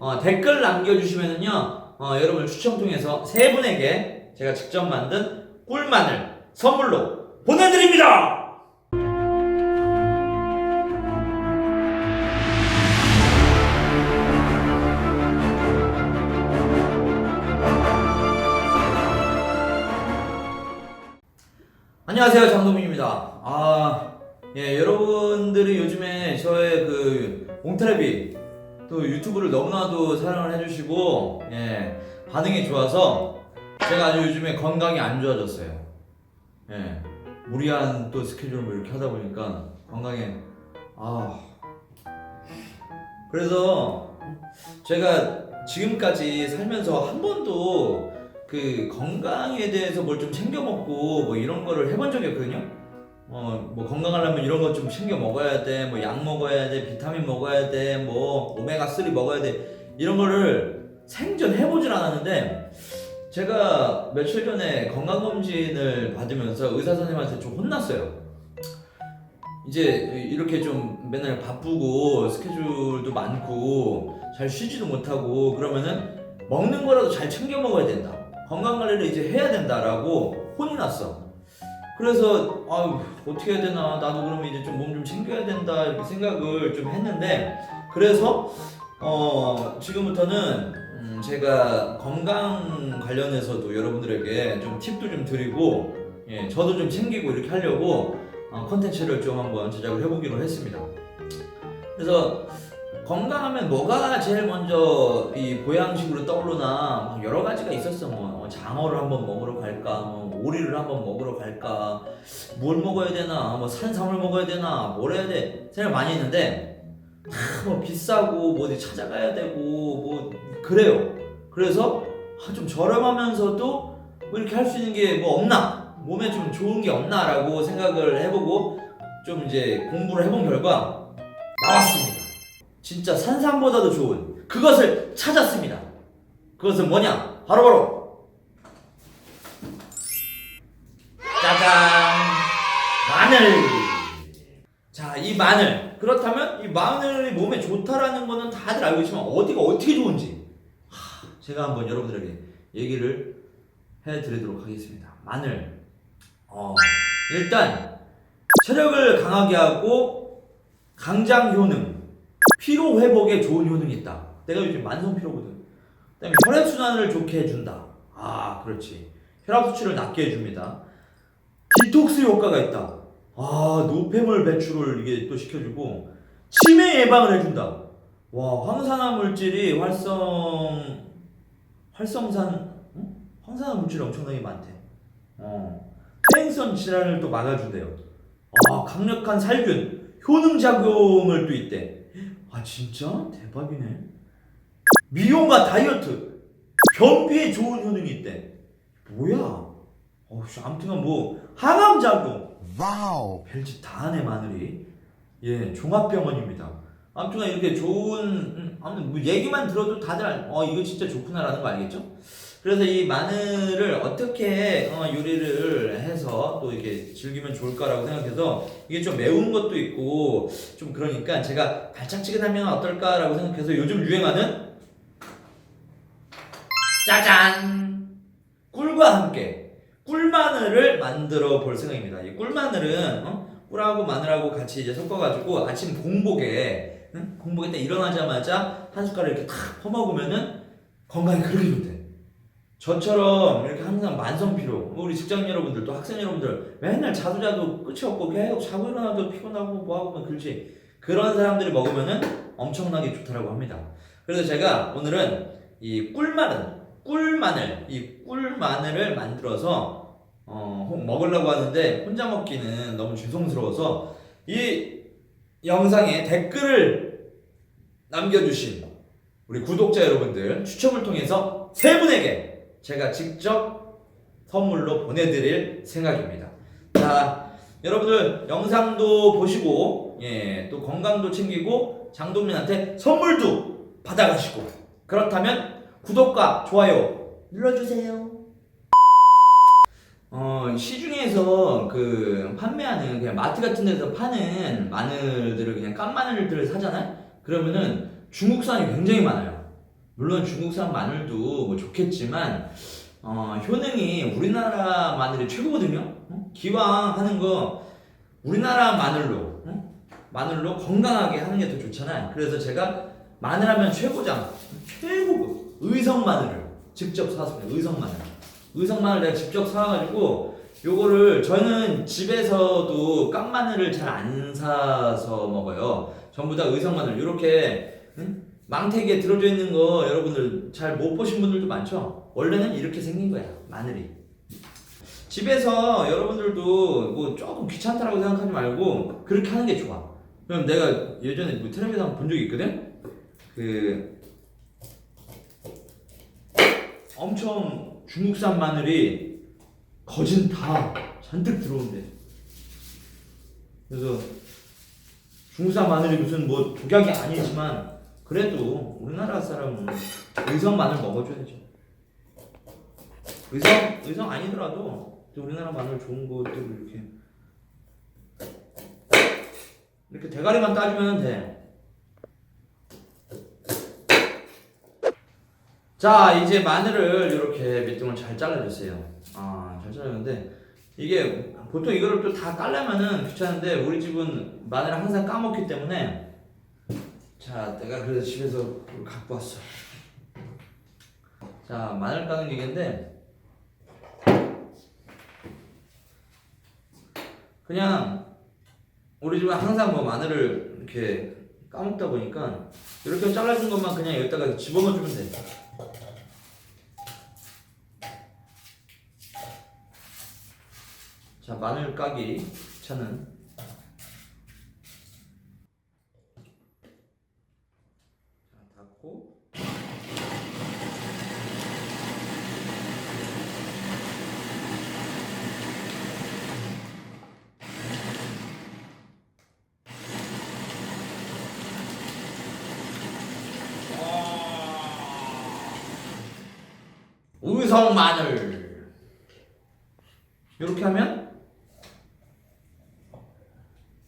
어, 댓글 남겨주시면은요, 어, 여러분 추첨 통해서 세 분에게 제가 직접 만든 꿀마늘 선물로 보내드립니다! 안녕하세요 장동민입니다. 아, 예, 여러분들이 요즘에 저의 그 옹트랩이 또 유튜브를 너무나도 사랑을 해주시고 예, 반응이 좋아서 제가 아주 요즘에 건강이 안 좋아졌어요. 예, 무리한 또 스케줄을 이렇게 하다 보니까 건강에 아 그래서 제가 지금까지 살면서 한 번도 그 건강에 대해서 뭘 좀 챙겨 먹고 뭐 이런 거를 해본 적이 없거든요. 어, 뭐 건강하려면 이런 것좀 챙겨 먹어야 돼, 뭐 약 먹어야 돼, 비타민 먹어야 돼, 뭐 오메가 3 먹어야 돼 이런 거를 생전 해보질 않았는데 제가 며칠 전에 건강 검진을 받으면서 의사 선생님한테 좀 혼났어요. 이제 이렇게 좀 맨날 바쁘고 스케줄도 많고 잘 쉬지도 못하고 그러면은 먹는 거라도 잘 챙겨 먹어야 된다. 건강 관리를 이제 해야 된다라고 혼이 났어. 그래서 아유 어떻게 해야 되나? 나도 그러면 이제 좀 몸 좀 챙겨야 된다 이렇게 생각을 좀 했는데 그래서 어 지금부터는 음, 제가 건강 관련해서도 여러분들에게 좀 팁도 좀 드리고 예 저도 좀 챙기고 이렇게 하려고 어, 컨텐츠를 좀 한번 제작을 해보기로 했습니다. 그래서 건강하면 뭐가 제일 먼저 이 보양식으로 떠오르나? 막 여러 가지가 있었어. 뭐 장어를 한번 먹으러 갈까? 뭐 오리를 한번 먹으러 갈까 뭘 먹어야 되나 뭐 산삼을 먹어야 되나 뭘 해야 돼 생각 많이 했는데 다뭐 비싸고 뭐 어디 찾아가야 되고 뭐 그래요 그래서 아, 좀 저렴하면서도 뭐 이렇게 할 수 있는 게 뭐 없나 몸에 좀 좋은 게 없나라고 생각을 해보고 좀 이제 공부를 해본 결과 나왔습니다. 진짜 산삼보다도 좋은 그것을 찾았습니다. 그것은 뭐냐? 바로바로 짜잔 마늘. 자, 이 마늘. 그렇다면 이 마늘이 몸에 좋다라는 거는 다들 알고 있지만 어디가 어떻게 좋은지 하, 제가 한번 여러분들에게 얘기를 해드리도록 하겠습니다. 마늘. 어, 일단 체력을 강하게 하고 강장 효능, 피로 회복에 좋은 효능이 있다. 내가 요즘 만성 피로거든. 그다음에 혈액 순환을 좋게 해준다. 아, 그렇지. 혈압 수치를 낮게 해줍니다. 디톡스 효과가 있다. 아, 노폐물 배출을 이게 또 시켜주고 치매 예방을 해준다. 와, 황산화 물질이 활성 활성산 응? 황산화 물질이 엄청나게 많대. 어, 퇴행성 질환을 또 막아준대요. 아, 강력한 살균, 효능 작용을 또 있대. 아, 진짜 대박이네. 미용과 다이어트, 변비에 좋은 효능이 있대. 뭐야? 어, 씨, 아무튼간 뭐 항암 작용. 와우. 별짓 다 하네 마늘이. 예, 종합병원입니다. 아무튼 이렇게 좋은 음, 아무튼 뭐 얘기만 들어도 다들 알- 어 이거 진짜 좋구나라는 거 알겠죠? 그래서 이 마늘을 어떻게 어, 요리를 해서 또 이렇게 즐기면 좋을까라고 생각해서 이게 좀 매운 것도 있고 좀 그러니까 제가 달짝지근하면 어떨까라고 생각해서 요즘 유행하는 짜잔 꿀과 함께 꿀마늘을 만들어 볼 생각입니다. 이 꿀마늘은 어? 꿀하고 마늘하고 같이 이제 섞어가지고 아침 공복에 응? 공복에 때 일어나자마자 한 숟가락 이렇게 탁 퍼먹으면은 건강에 그렇게 좋대. 저처럼 이렇게 항상 만성 피로, 뭐 우리 직장 여러분들 또 학생 여러분들 맨날 자도 자도 끝이 없고 계속 자고 일어나도 피곤하고 뭐하고 막 그렇지. 그런 사람들이 먹으면은 엄청나게 좋다라고 합니다. 그래서 제가 오늘은 이 꿀마늘, 꿀마늘, 이 꿀마늘을 만들어서 어, 혹 먹으려고 하는데 혼자 먹기는 너무 죄송스러워서 이 영상에 댓글을 남겨주신 우리 구독자 여러분들 추첨을 통해서 세 분에게 제가 직접 선물로 보내드릴 생각입니다. 자, 여러분들 영상도 보시고 예, 또 건강도 챙기고 장동민한테 선물도 받아가시고 그렇다면 구독과 좋아요 눌러주세요. 어, 시중에서 그 판매하는 그냥 마트 같은 데서 파는 마늘들을 그냥 깐 마늘들을 사잖아요? 그러면은 중국산이 굉장히 많아요. 물론 중국산 마늘도 뭐 좋겠지만 어, 효능이 우리나라 마늘이 최고거든요. 어? 기왕 하는 거 우리나라 마늘로 어? 마늘로 건강하게 하는 게 더 좋잖아요. 그래서 제가 마늘하면 최고장 최고급 의성 마늘을 직접 사왔습니다. 의성 마늘. 의성 마늘 내가 직접 사와가지고 요거를 저는 집에서도 깐 마늘을 잘 안 사서 먹어요. 전부 다 의성 마늘 이렇게 응? 망태기에 들어져 있는 거 여러분들 잘 못 보신 분들도 많죠. 원래는 이렇게 생긴 거야 마늘이. 집에서 여러분들도 뭐 조금 귀찮다라고 생각하지 말고 그렇게 하는 게 좋아. 그럼 내가 예전에 뭐 텔레비전 본 적이 있거든. 그 엄청 중국산 마늘이 거진 다 잔뜩 들어온대. 그래서 중국산 마늘이 무슨 뭐 독약이 아니지만 그래도 우리나라 사람은 의성 마늘 먹어줘야죠. 의성 의성 아니더라도 또 우리나라 마늘 좋은 것들 이렇게 이렇게 대가리만 따주면 돼. 자 이제 마늘을 이렇게 밑둥을 잘 잘라주세요. 아잘 잘랐는데 이게 보통 이거를 또 다 깔려면은 귀찮은데 우리 집은 마늘을 항상 까먹기 때문에 자 내가 그래서 집에서 갖고 왔어. 자 마늘 까는 기계인데 그냥 우리 집은 항상 뭐 마늘을 이렇게 까먹다 보니까 이렇게 잘라준 것만 그냥 여기다가 집어넣어주면 돼. 자 마늘 까기 귀찮은 자 닫고 우성 마늘 이렇게 하면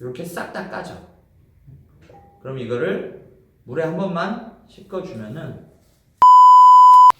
이렇게 싹 다 까져. 그럼 이거를 물에 한 번만 씻어주면은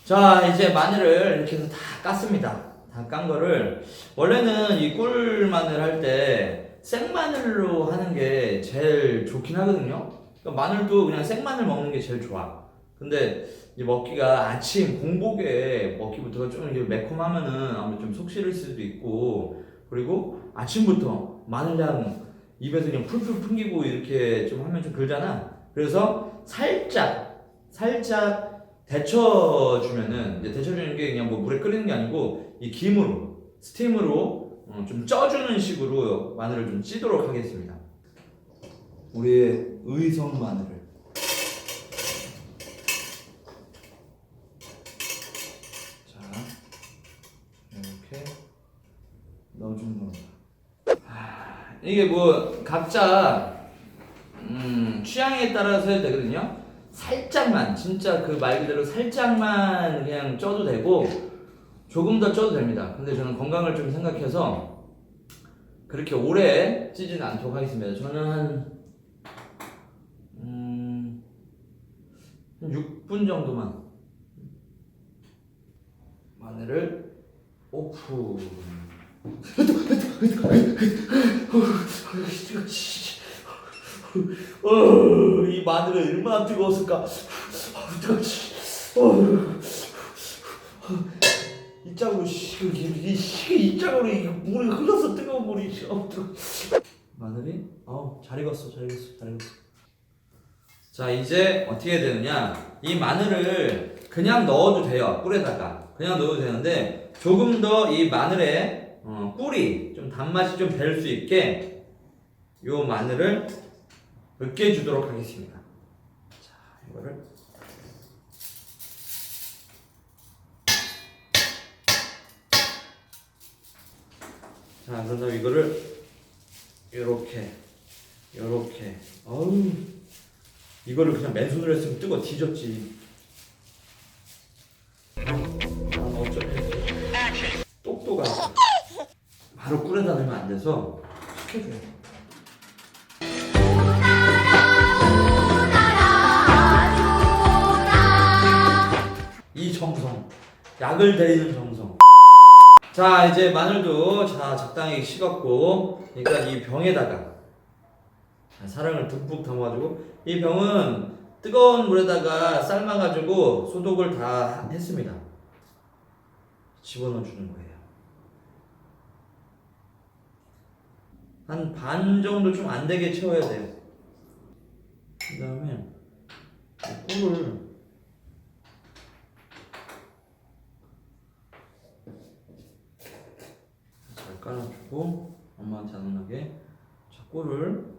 자 이제 마늘을 이렇게 해서 다 깠습니다. 다 깐 거를 원래는 이 꿀 마늘 할 때 생마늘로 하는 게 제일 좋긴 하거든요. 그러니까 마늘도 그냥 생마늘 먹는 게 제일 좋아. 근데 이 먹기가 아침 공복에 먹기부터가 좀 이게 매콤하면은 아무래도 좀 속 시릴 수도 있고 그리고 아침부터 마늘향 입에서 그냥 풀풀 풍기고 이렇게 좀 하면 좀 그러잖아. 그래서 살짝 살짝 데쳐주면은 이제 데쳐주는 게 그냥 뭐 물에 끓이는 게 아니고 이 김으로 스팀으로 어, 좀 쪄주는 식으로 마늘을 좀 찌도록 하겠습니다. 우리의 의성 마늘을 자 이렇게 넣어주는 겁니다. 이게 뭐 각자 음, 취향에 따라서 해도 되거든요. 살짝만 진짜 그 말 그대로 살짝만 그냥 쪄도 되고 조금 더 쪄도 됩니다. 근데 저는 건강을 좀 생각해서 그렇게 오래 찌지는 않도록 하겠습니다. 저는 한 음, 한 6분 정도만 마늘을 오픈. 어, 이 마늘은 얼마나 뜨거웠을까? 어, 이 짝으로 씨, 이, 짝으로 이 물이 흘러서 뜨거운 물이. 마늘이 어, 잘 익었어, 잘 익었어, 잘 익었어. 자, 이제 어떻게 되느냐? 이 마늘을 그냥 넣어도 돼요. 꿀에다가 그냥 넣어도 되는데 조금 더 이 마늘에 어, 꿀이 좀 단맛이 좀별수 있게 요 마늘을 으깨주도록 하겠습니다. 자, 이거를 자, 다음 이거를 요렇게 요렇게 어우 이거를 그냥 맨손으로 했으면 뜨거 뒤졌지. 안 돼서 식혀줘야 돼. 정성. 약을 데리는 정성. 자, 이제 마늘도 자 적당히 식었고, 그러니까 이 병에다가 자, 사랑을 듬뿍 담아가지고 이 병은 뜨거운 물에다가 삶아가지고 소독을 다 했습니다. 집어넣어 주는 거예요. 한 반 정도 좀 안 되게 채워야 돼요. 그 다음에 꿀을 잘 깔아주고 엄마한테 안 혼나게 자 꿀을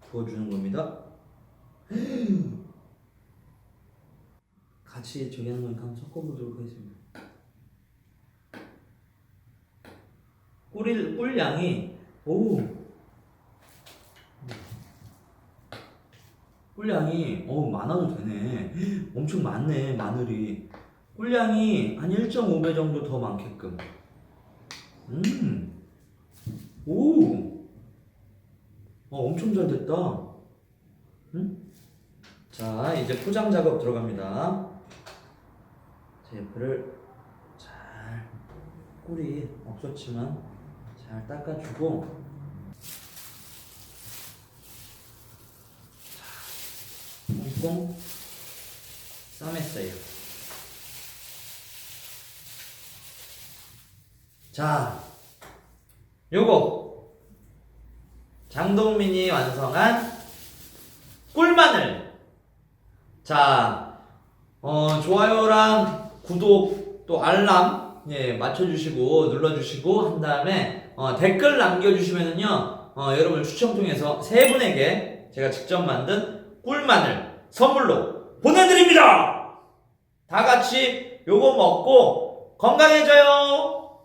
부어주는 겁니다. 같이 저기 하는 거니까 한번 섞어보도록 하겠습니다. 꿀, 꿀 양이 오 꿀량이 어 많아도 되네. 엄청 많네 마늘이. 꿀량이 한 1.5배 정도 더 많게끔. 음오. 어, 엄청 잘 됐다. 음? 자 이제 포장 작업 들어갑니다. 테이프를 잘 꿀이 없었지만 잘 닦아주고 꽁꽁 싸맸어요. 자, 요거 장동민이 완성한 꿀마늘. 자, 어, 좋아요랑 구독 또 알람 예 맞춰주시고 눌러주시고 한 다음에 어, 댓글 남겨주시면은요 어, 여러분 추첨 통해서 세 분에게 제가 직접 만든 꿀마늘 선물로 보내드립니다. 다 같이 요거 먹고 건강해져요.